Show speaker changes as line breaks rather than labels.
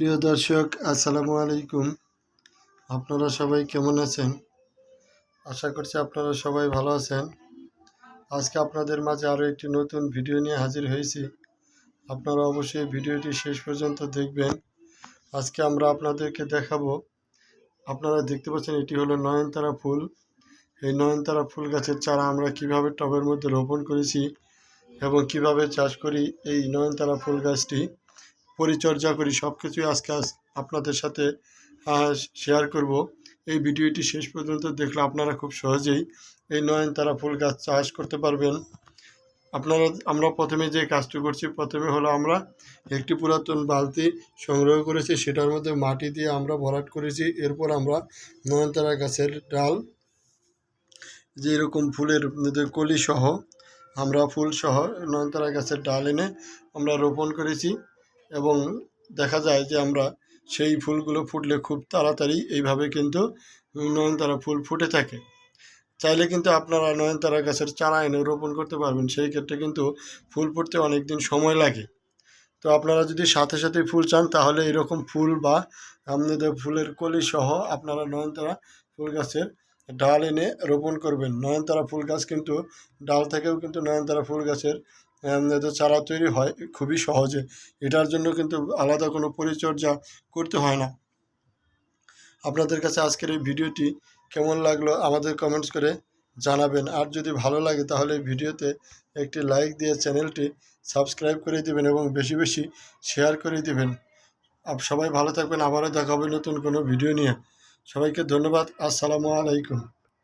প্রিয় দর্শক, আসসালামু আলাইকুম। আপনারা সবাই কেমন আছেন? আশা করছি আপনারা সবাই ভালো আছেন। আজকে আপনাদের মাঝে আরও একটি নতুন ভিডিও নিয়ে হাজির হয়েছি। আপনারা অবশ্যই ভিডিওটি শেষ পর্যন্ত দেখবেন। আজকে আমরা আপনাদেরকে দেখাবো। আপনারা দেখতে পাচ্ছেন, এটি হলো নয়নতারা ফুল। এই নয়নতারা ফুল গাছের চারা আমরা কীভাবে টবের মধ্যে রোপণ করেছি এবং কীভাবে চাষ করি, এই নয়নতারা ফুল গাছটি। পরিচর্যা করি সব কিছুই আজকে আজ আপনাদের সাথে শেয়ার করব। এই ভিডিওটি শেষ পর্যন্ত দেখলে আপনারা খুব সহজেই এই নয়নতারা ফুল গাছ চাষ করতে পারবেন। আপনারা, আমরা প্রথমে যে কাজটি করছি, প্রথমে হলো আমরা একটি পুরাতন বালতি সংগ্রহ করেছি, সেটার মধ্যে মাটি দিয়ে আমরা ভরাট করেছি, এরপর আমরা নয়নতারা গাছের ডাল যে এরকম ফুলের কলি সহ আমরা ফুল সহ নয়নতারা গাছের ডাল এনে আমরা রোপণ করেছি। এবং দেখা যায় যে আমরা সেই ফুলগুলো ফুটলে খুব তাড়াতাড়ি এইভাবে কিন্তু নয়নতারা ফুল ফুটে থাকে। চাইলে কিন্তু আপনারা নয়নতারা গাছের চারা এনে রোপণ করতে পারবেন, সেই ক্ষেত্রে কিন্তু ফুল ফুটতে অনেক দিন সময় লাগে। তো আপনারা যদি সাথে সাথে ফুল চান, তাহলে এরকম ফুল বা আপনাদের ফুলের কলি সহ আপনারা নয়নতারা ফুল গাছের ডাল এনে রোপণ করবেন। নয়নতারা ফুল গাছ কিন্তু, ডাল থেকেও কিন্তু নয়নতারা ফুল গাছের চারা তৈরি হয়, খুবই সহজে। এটার জন্য কিন্তু আলাদা কোনো পরিচর্যা করতে হয় না। আপনাদের কাছে আজকের এই ভিডিওটি কেমন লাগল আমাদের কমেন্টস করে জানাবেন। আর যদি ভালো লাগে তাহলে ভিডিওতে একটি লাইক দিয়ে চ্যানেলটি সাবস্ক্রাইব করে দিবেন এবং বেশি বেশি শেয়ার করে দিবেন। সবাই ভালো থাকবেন। আবারও দেখা হবে নতুন কোনো ভিডিও নিয়ে। সবাইকে ধন্যবাদ। আসসালামু আলাইকুম।